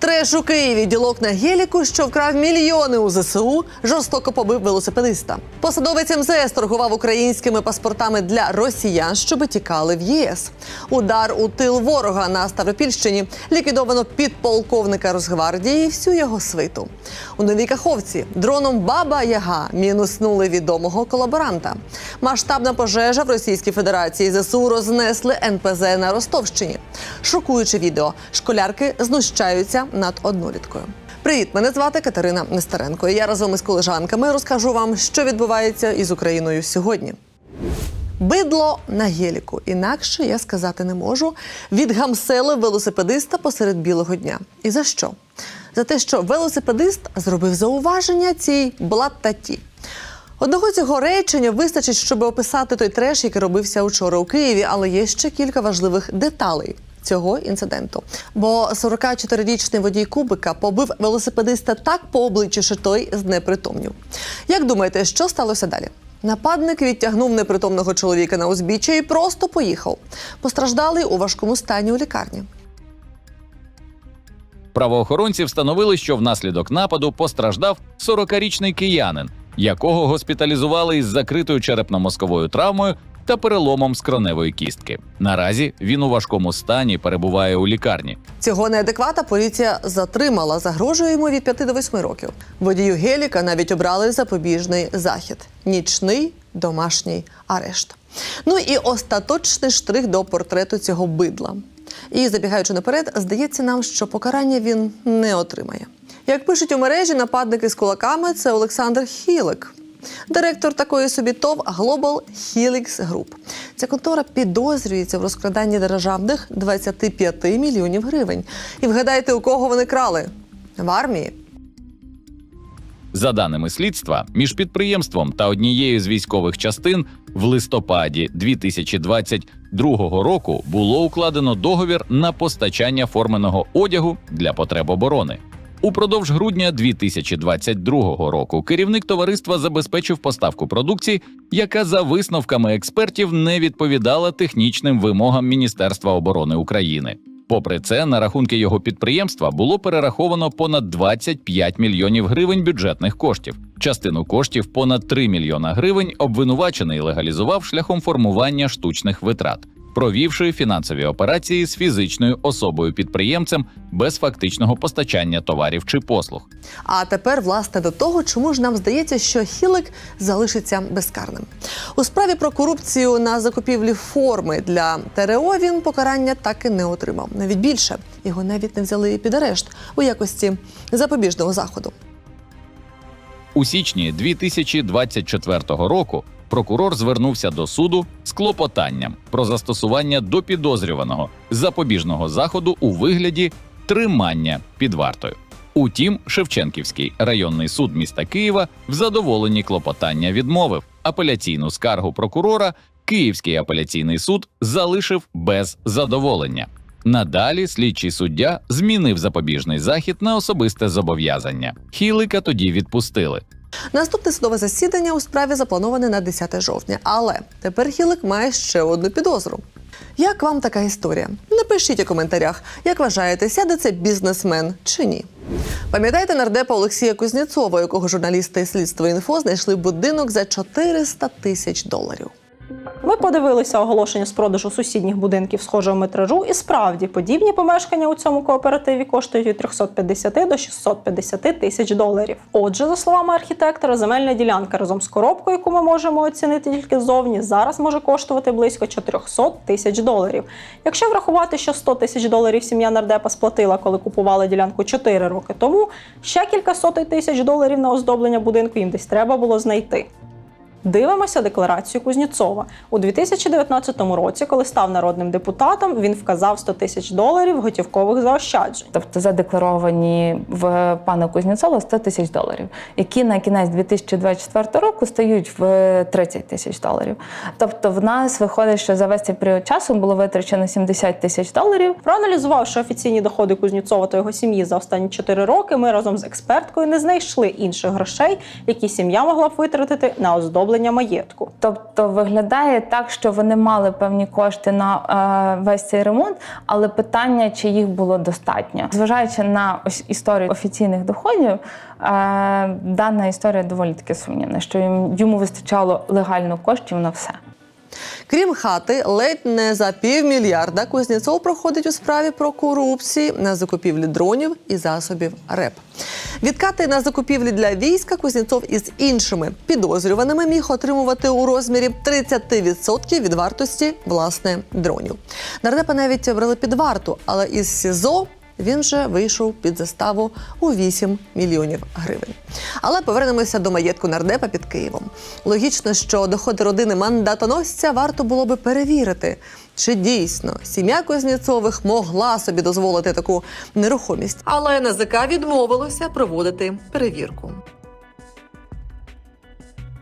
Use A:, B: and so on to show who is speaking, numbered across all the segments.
A: Треш у Києві ділок на геліку, що вкрав мільйони у ЗСУ, жорстоко побив велосипедиста. Посадовець МЗС торгував українськими паспортами для росіян, щоби тікали в ЄС. Удар у тил ворога на Ставропільщині ліквідовано підполковника Росгвардії всю його свиту. У новій каховці дроном Баба Яга мінуснули відомого колаборанта. Масштабна пожежа в Російській Федерації ЗСУ рознесли НПЗ на Ростовщині. Шокуюче відео. Школярки знущаються над одноліткою. Привіт, мене звати Катерина Нестеренко. Я разом із колежанками розкажу вам, що відбувається із Україною сьогодні. Бидло на геліку, інакше я сказати не можу. Відгамсели велосипедиста посеред білого дня. І за що? За те, що велосипедист зробив зауваження цій блаттаті. Одного цього речення вистачить, щоб описати той треш, який робився вчора у Києві, але є ще кілька важливих деталей. Цього інциденту, бо 44-річний водій кубика побив велосипедиста так по обличчю, що той знепритомнів. Як думаєте, що сталося далі? Нападник відтягнув непритомного чоловіка на узбіччя і просто поїхав. Постраждалий у важкому стані у лікарні.
B: Правоохоронці встановили, що внаслідок нападу постраждав 40-річний киянин, якого госпіталізували із закритою черепно-мозковою травмою та переломом скроневої кістки. Наразі він у важкому стані перебуває у лікарні.
A: Цього неадеквата поліція затримала, загрожує йому від 5 до 8 років. Водію Геліка навіть обрали запобіжний захід нічний домашній арешт. Ну і остаточний штрих до портрету цього бидла. І забігаючи наперед, здається нам, що покарання він не отримає. Як пишуть у мережі, нападники з кулаками це Олександр Хілик. Директор такої собі ТОВ Global Helix Group. Ця контора підозрюється в розкраданні державних 25 мільйонів гривень. І вгадайте, у кого вони крали? В армії.
B: За даними слідства, між підприємством та однією з військових частин в листопаді 2022 року було укладено договір на постачання форменого одягу для потреб оборони. Упродовж грудня 2022 року керівник товариства забезпечив поставку продукції, яка за висновками експертів не відповідала технічним вимогам Міністерства оборони України. Попри це, на рахунки його підприємства було перераховано понад 25 мільйонів гривень бюджетних коштів. Частину коштів понад 3 мільйона гривень обвинувачений легалізував шляхом формування штучних витрат, провівши фінансові операції з фізичною особою підприємцем без фактичного постачання товарів чи послуг.
A: А тепер, власне, до того, чому ж нам здається, що Хілик залишиться безкарним. У справі про корупцію на закупівлі форми для ТРО він покарання так і не отримав. Навіть більше його навіть не взяли під арешт у якості запобіжного заходу.
B: У січні 2024 року прокурор звернувся до суду з клопотанням про застосування до підозрюваного запобіжного заходу у вигляді тримання під вартою. Утім, Шевченківський районний суд міста Києва в задоволенні клопотання відмовив. Апеляційну скаргу прокурора Київський апеляційний суд залишив без задоволення. Надалі слідчий суддя змінив запобіжний захід на особисте зобов'язання. Хілика тоді відпустили.
A: Наступне судове засідання у справі заплановане на 10 жовтня. Але тепер Хілик має ще одну підозру. Як вам така історія? Напишіть у коментарях, як вважаєте, сяде це бізнесмен чи ні. Пам'ятаєте нардепа Олексія Кузнєцова, якого журналісти слідства інфо знайшли будинок за 400 тисяч доларів.
C: Ми подивилися оголошення з продажу сусідніх будинків схожого метражу, і справді подібні помешкання у цьому кооперативі коштують від 350 до 650 тисяч доларів. Отже, за словами архітектора, земельна ділянка разом з коробкою, яку ми можемо оцінити тільки ззовні, зараз може коштувати близько 400 тисяч доларів. Якщо врахувати, що 100 тисяч доларів сім'я нардепа сплатила, коли купувала ділянку 4 роки тому, ще кілька сотень тисяч доларів на оздоблення будинку їм десь треба було знайти. Дивимося декларацію Кузнєцова. У 2019 році, коли став народним депутатом, він вказав 100 тисяч доларів готівкових заощаджень.
D: тобто задекларовані в пана Кузнєцова 100 тисяч доларів, які на кінець 2024 року стають в 30 тисяч доларів. Тобто, в нас виходить, що за весь цей період часу було витрачено 70 тисяч доларів.
C: Проаналізувавши офіційні доходи Кузнєцова та його сім'ї за останні 4 роки, ми разом з експерткою не знайшли інших грошей, які сім'я могла б витратити на оздоблення вироблення маєтку.
D: Тобто виглядає так, що вони мали певні кошти на е, весь цей ремонт, але питання, чи їх було достатньо. Зважаючи на історію офіційних доходів, е, дана історія доволі таки сумнівна, що йому вистачало легально коштів на все.
A: Крім хати, ледь не за півмільярда Кузнєцов проходить у справі про корупції на закупівлі дронів і засобів РЕП. Відкати на закупівлі для війська Кузнєцов із іншими підозрюваними міг отримувати у розмірі 30% від вартості власне дронів. Нардепа навіть брали під варту, але із СІЗО він вже вийшов під заставу у 8 мільйонів гривень. Але повернемося до маєтку нардепа під Києвом. Логічно, що доходи родини мандатоносця варто було би перевірити, чи дійсно сім'я Кузнєцових могла собі дозволити таку нерухомість. Але НАЗК відмовилося проводити перевірку.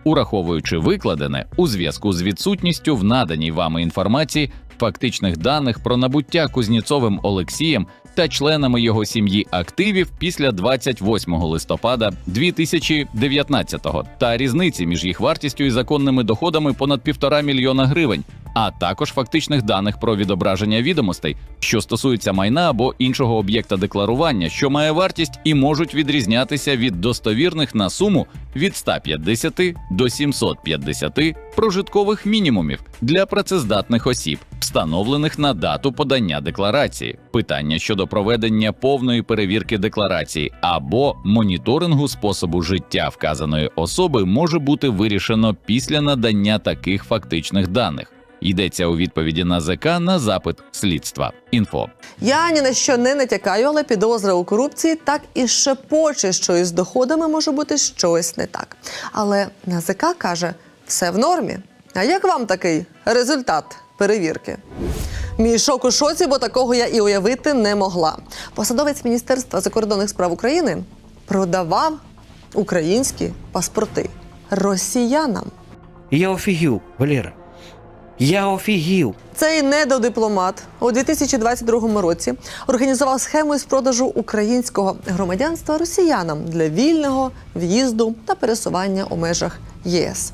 B: Ураховуючи викладене у зв'язку з відсутністю в наданій вами інформації фактичних даних про набуття Кузнєцовим Олексієм та членами його сім'ї активів після 28 листопада 2019-го та різниці між їх вартістю і законними доходами понад півтора мільйона гривень, а також фактичних даних про відображення відомостей, що стосуються майна або іншого об'єкта декларування, що має вартість і можуть відрізнятися від достовірних на суму від 150 до 750 прожиткових мінімумів для працездатних осіб, встановлених на дату подання декларації, питання щодо проведення повної перевірки декларації або моніторингу способу життя вказаної особи може бути вирішено після надання таких фактичних даних. Йдеться у відповіді на ЗК на запит слідства. Інфо.
A: Я ні на що не натякаю, але підозра у корупції так і шепоче, що із доходами може бути щось не так. Але НАЗК каже, все в нормі. А як вам такий результат перевірки? Мій шок у шоці, бо такого я і уявити не могла. Посадовець Міністерства закордонних справ України продавав українські паспорти росіянам.
E: Я офігів, Валера. Я офігів.
A: Цей недодипломат у 2022 році організував схему із продажу українського громадянства росіянам для вільного в'їзду та пересування у межах ЄС.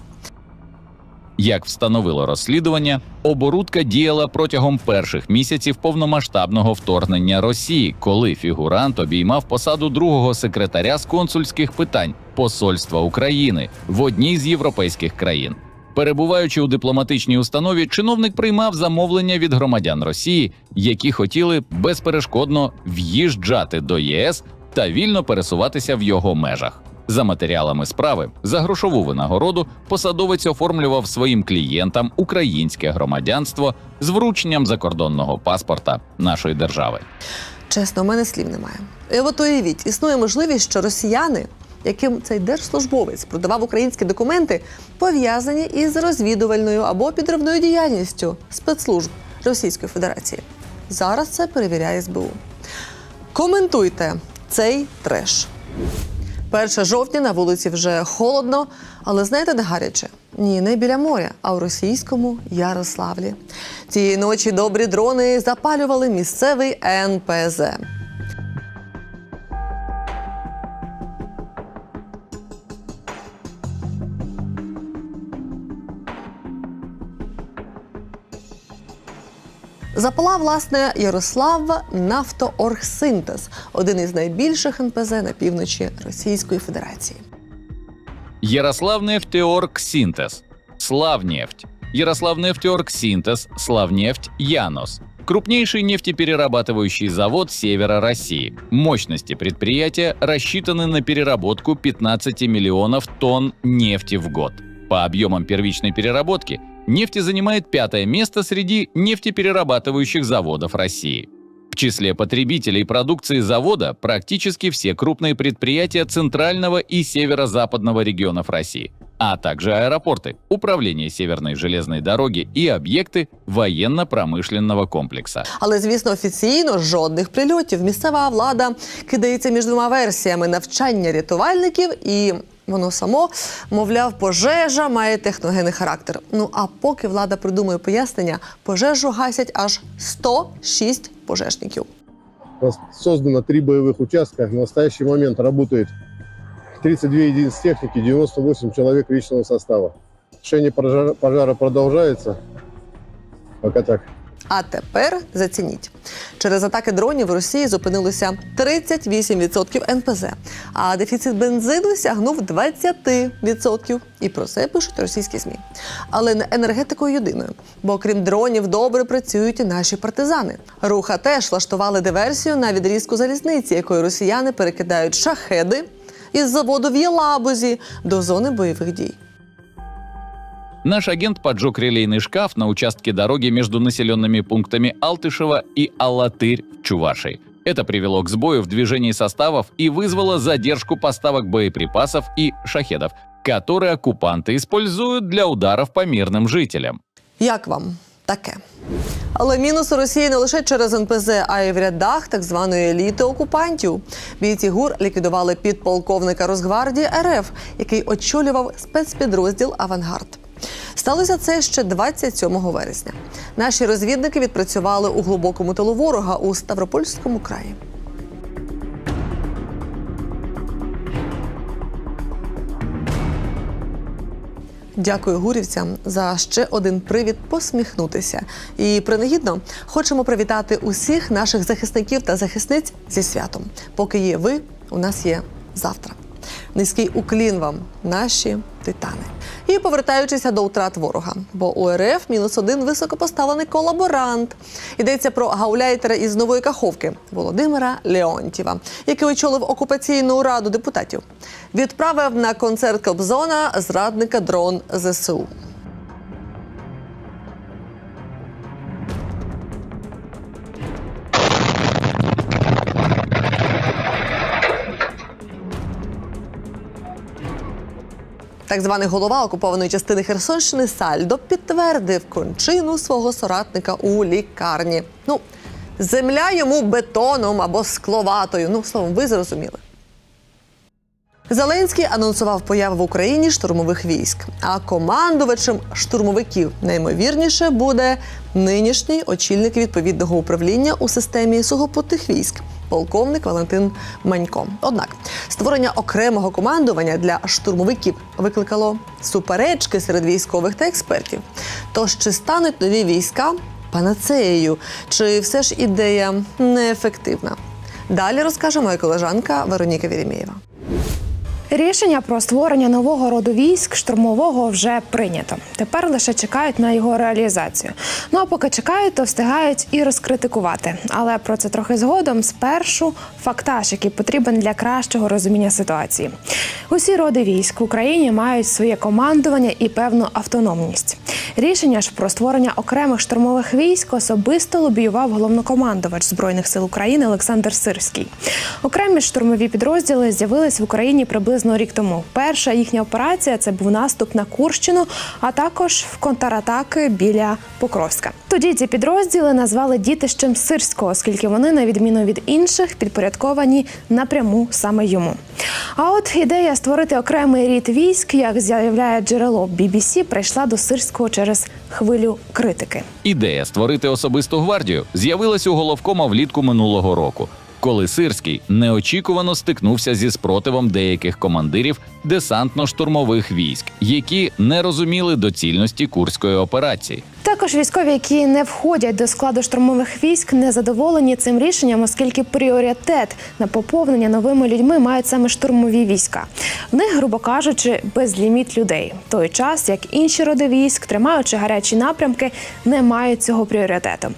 B: Як встановило розслідування, оборудка діяла протягом перших місяців повномасштабного вторгнення Росії, коли фігурант обіймав посаду другого секретаря з консульських питань Посольства України в одній з європейських країн. Перебуваючи у дипломатичній установі, чиновник приймав замовлення від громадян Росії, які хотіли безперешкодно в'їжджати до ЄС та вільно пересуватися в його межах. За матеріалами справи за грошову винагороду посадовець оформлював своїм клієнтам українське громадянство з врученням закордонного паспорта нашої держави.
A: Чесно, у мене слів немає. І от уявіть, існує можливість, що росіяни, яким цей держслужбовець продавав українські документи, пов'язані із розвідувальною або підривною діяльністю спецслужб Російської Федерації. Зараз це перевіряє СБУ. Коментуйте цей треш. 1 жовтня на вулиці вже холодно, але знаєте, де гаряче? Ні, не біля моря, а у російському Ярославлі. Цієї ночі добрі дрони запалювали місцевий НПЗ. Запала власне Ярослав Нафтооргсинтез, один із найбільших НПЗ на півночі Російської Федерації.
B: Ярославнефтеорг Синтез, Славнефть, Ярославнефтеорг Синтез, Славнефть Янос. Крупнейший нефтеперерабатывающий завод севера России. Мощности предприятия рассчитаны на переработку 15 миллионов тонн нефти в год. По объемам первичной переработки нефти занимает пятое место среди нефтеперерабатывающих заводов России. В числе потребителей продукции завода практически все крупные предприятия центрального и северо-западного регионов России, а также аэропорты, управление Северной железной дороги и объекты военно-промышленного комплекса.
A: Але звісно, офіційно жодних прильотів. Місцева влада кидається між двома версіями навчання рятувальників і. Воно само, мовляв, пожежа має техногенний характер. Ну а поки влада придумує пояснення, пожежу гасять аж 106 пожежників.
F: У создано три боевых участка. В настоящий момент работает 32 единиц техники, 98 человек личного состава. Тушение пожара продолжается. Пока так.
A: А тепер зацініть. Через атаки дронів в Росії зупинилося 38% НПЗ, а дефіцит бензину сягнув 20%. І про це пишуть російські ЗМІ. Але не енергетикою єдиною. Бо крім дронів, добре працюють і наші партизани. Руха теж влаштували диверсію на відрізку залізниці, якою росіяни перекидають шахеди із заводу в Єлабузі до зони бойових дій.
B: Наш агент поджег релейный шкаф на участке дороги между населенными пунктами Алтышева и Алатырь в Чувашии. Это привело к сбою в движении составов и вызвало задержку поставок боеприпасов и шахедов, которые оккупанты используют для ударов по мирным жителям.
A: Як вам таке? Але мінус у Росії не лише через НПЗ, а й в рядах так званої еліти окупантів. Бійці ГУР ліквідували підполковника Росгвардії РФ, який очолював спецпідрозділ Авангард. Сталося це ще 27 вересня. Наші розвідники відпрацювали у глибокому тилу ворога у Ставропольському краї. Дякую гурівцям за ще один привід посміхнутися. І принагідно хочемо привітати усіх наших захисників та захисниць зі святом. Поки є ви, у нас є завтра. Низький уклін вам, наші титани. І повертаючися до втрат ворога, бо у РФ мінус один високопоставлений колаборант. Йдеться про гауляйтера із нової каховки Володимира Леонтьєва, який очолив окупаційну раду депутатів. Відправив на концерт Кобзона зрадника дрон ЗСУ. Так званий голова окупованої частини Херсонщини Сальдо підтвердив кончину свого соратника у лікарні. Ну, земля йому бетоном або скловатою. Ну, словом, ви зрозуміли. Зеленський анонсував появу в Україні штурмових військ. А командувачем штурмовиків наймовірніше буде нинішній очільник відповідного управління у системі сухопутних військ. Полковник Валентин Манько. Однак створення окремого командування для штурмовиків викликало суперечки серед військових та експертів. Тож чи стануть нові війська панацеєю, чи все ж ідея неефективна? Далі розкаже моя колежанка Вероніка Вєремєєва.
G: Рішення про створення нового роду військ штурмового вже прийнято. Тепер лише чекають на його реалізацію. Ну а поки чекають, то встигають і розкритикувати. Але про це трохи згодом. Спершу фактаж, який потрібен для кращого розуміння ситуації. Усі роди військ в Україні мають своє командування і певну автономність. Рішення ж про створення окремих штурмових військ особисто лобіював головнокомандувач збройних сил України Олександр Сирський. Окремі штурмові підрозділи з'явились в Україні приблизно рік тому. Перша їхня операція це був наступ на Курщину, а також в контратаки біля Покровська. Тоді ці підрозділи назвали дітищем Сирського, оскільки вони, на відміну від інших, підпорядковані напряму саме йому. А от ідея створити окремий рід військ, як заявляє джерело BBC, прийшла до Сирського через хвилю критики.
B: Ідея створити особисту гвардію з'явилась у головкома влітку минулого року, коли Сирський неочікувано стикнувся зі спротивом деяких командирів десантно-штурмових військ, які не розуміли доцільності курської операції.
G: Також військові, які не входять до складу штурмових військ, не задоволені цим рішенням, оскільки пріоритет на поповнення новими людьми мають саме штурмові війська. В них, грубо кажучи, безліміт людей. Той час як інші роди військ, тримаючи гарячі напрямки, не мають цього пріоритету.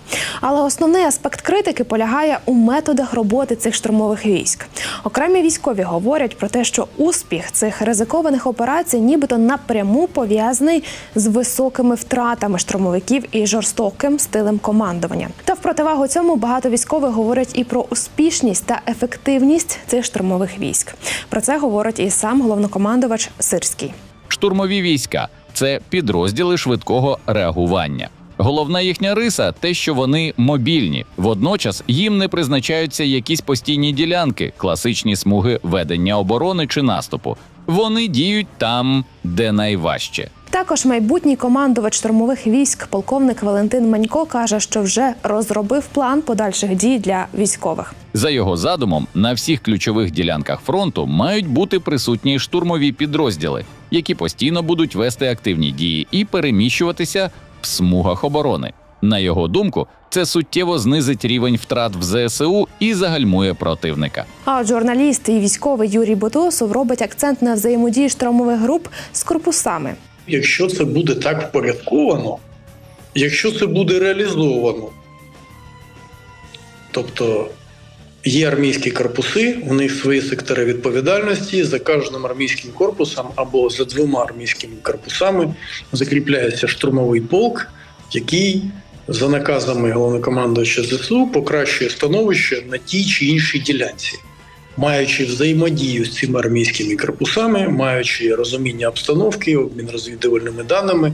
G: Але основний аспект критики полягає у методах роботи цих штурмових військ. Окремі військові говорять про те, що успіх цих ризикованих операцій, нібито напряму пов'язаний з високими втратами штурмовиків і жорстоким стилем командування. Та в противагу цьому багато військових говорять і про успішність та ефективність цих штурмових військ. Про це говорить і сам головнокомандувач Сирський.
B: Штурмові війська це підрозділи швидкого реагування. Головна їхня риса те, що вони мобільні. Водночас їм не призначаються якісь постійні ділянки, класичні смуги ведення оборони чи наступу. Вони діють там, де найважче.
G: Також майбутній командувач штурмових військ, полковник Валентин Манько, каже, що вже розробив план подальших дій для військових.
B: За його задумом, на всіх ключових ділянках фронту мають бути присутні штурмові підрозділи, які постійно будуть вести активні дії і переміщуватися в смугах оборони. На його думку, це суттєво знизить рівень втрат в ЗСУ і загальмує противника.
G: А от журналіст і військовий Юрій Ботосов робить акцент на взаємодії штурмових груп з корпусами.
H: Якщо це буде так впорядковано, якщо це буде реалізовано. Тобто є армійські корпуси, у них свої сектори відповідальності. За кожним армійським корпусом або за двома армійськими корпусами закріпляється штурмовий полк, який за наказами головнокомандувача ЗСУ покращує становище на тій чи іншій ділянці. Маючи взаємодію з цими армійськими корпусами, маючи розуміння обстановки, обмін розвідувальними даними,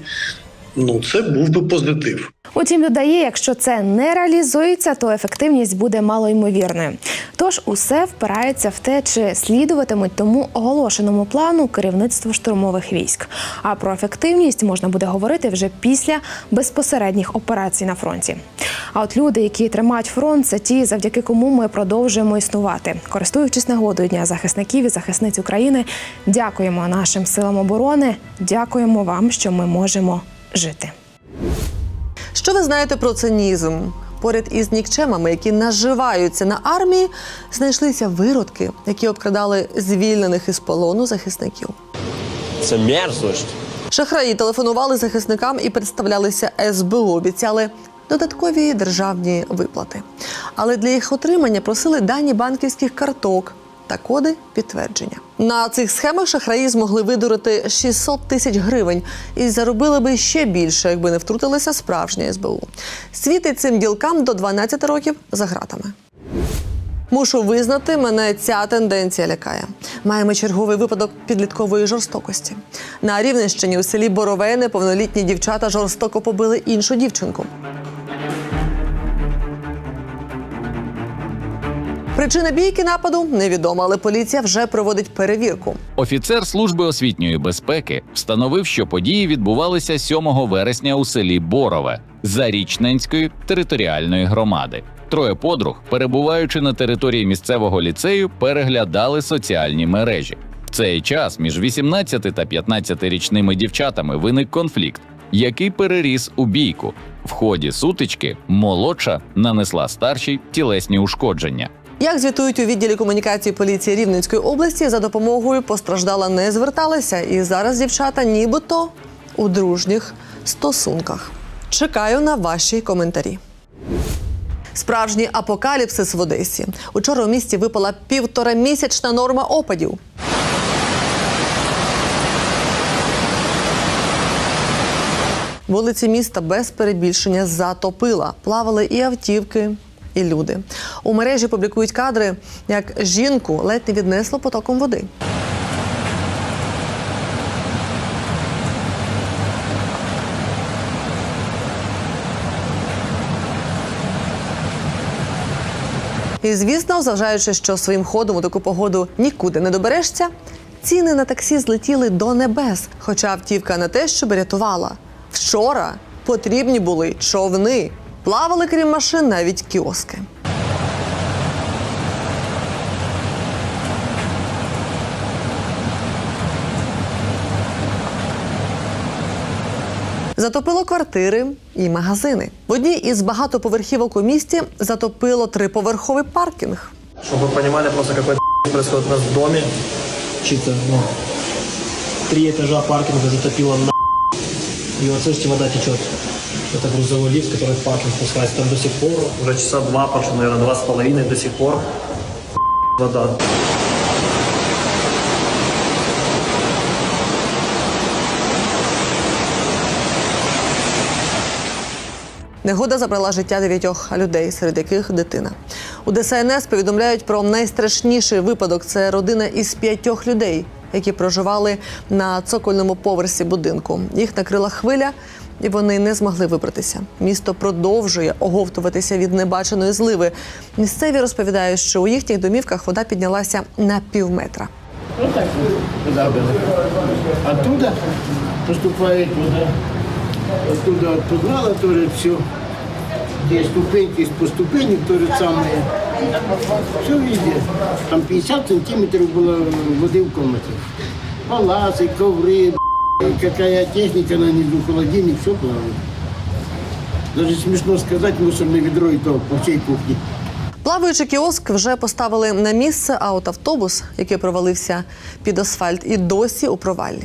H: ну це був би позитив.
G: Утім, додає, якщо це не реалізується, то ефективність буде малоймовірною. Тож усе впирається в те, чи слідуватимуть тому оголошеному плану керівництво штурмових військ. А про ефективність можна буде говорити вже після безпосередніх операцій на фронті. А от люди, які тримають фронт, це ті, завдяки кому ми продовжуємо існувати. Користуючись нагодою дня захисників і захисниць України, дякуємо нашим силам оборони. Дякуємо вам, що ми можемо жити.
A: Що ви знаєте про цинізм? Поряд із нікчемами, які наживаються на армії, знайшлися виродки, які обкрадали звільнених із полону захисників.
I: Це мерзость.
A: Шахраї телефонували захисникам і представлялися СБУ, обіцяли додаткові державні виплати. Але для їх отримання просили дані банківських карток та коди підтвердження. На цих схемах шахраї змогли видурити 600 тисяч гривень і заробили би ще більше, якби не втрутилася справжня СБУ. Світить цим ділкам до 12 років за гратами. Мушу визнати, мене ця тенденція лякає. Маємо черговий випадок підліткової жорстокості. На Рівненщині у селі Борове неповнолітні дівчата жорстоко побили іншу дівчинку. Причина бійки нападу невідома, але поліція вже проводить перевірку.
B: Офіцер служби освітньої безпеки встановив, що події відбувалися 7 вересня у селі Борове Зарічненської територіальної громади. Троє подруг, перебуваючи на території місцевого ліцею, переглядали соціальні мережі. В цей час між 18 та 15-річними дівчатами виник конфлікт, який переріс у бійку. В ході сутички молодша нанесла старшій тілесні ушкодження.
A: Як звітують у відділі комунікації поліції Рівненської області, за допомогою постраждала не зверталася, і зараз дівчата нібито у дружніх стосунках. Чекаю на ваші коментарі. Справжній апокаліпсис в Одесі. Учора у місті випала півторамісячна норма опадів. Вулиці міста без перебільшення затопила. Плавали і автівки, і люди. У мережі публікують кадри, як жінку ледь не віднесло потоком води. І звісно, зважаючи, що своїм ходом у таку погоду нікуди не доберешся, ціни на таксі злетіли до небес, хоча автівка не те, щоб рятувала. Вчора потрібні були човни. Плавали крім машин навіть кіоски. Затопило квартири і магазини. В одній із багатоповерхівок у місті затопило триповерховий паркінг.
J: Чтобы вы понимали просто, какой происходит у нас в доме. Чисто, ну, три этажа паркинга затопило на И вот слышите, вода течет. Это грузовой лифт, который в паркинг спускается. Там до сих пор, уже часа два прошло, наверное, два с половиной, до сих пор вода.
A: Негода забрала життя дев'ятьох людей, серед яких дитина. У ДСНС повідомляють про найстрашніший випадок. Це родина із п'ятьох людей, які проживали на цокольному поверсі будинку. Їх накрила хвиля, і вони не змогли вибратися. Місто продовжує оговтуватися від небаченої зливи. Місцеві розповідають, що у їхніх домівках вода піднялася на пів метра.
K: Оттуда поступает туда. Оттуда от подвала тоже все. Где ступеньки, по ступеням то же самое. Все везде. Там 50 сантиметров было воды в комнате. Паласы, ковры, б***ь, какая техника на низу, холодильник, все плавает. Даже смешно сказать, мусорное ведро и то по всей кухне.
A: Плаваючий кіоск вже поставили на місце, а от автобус, який провалився під асфальт, і досі у проваллі.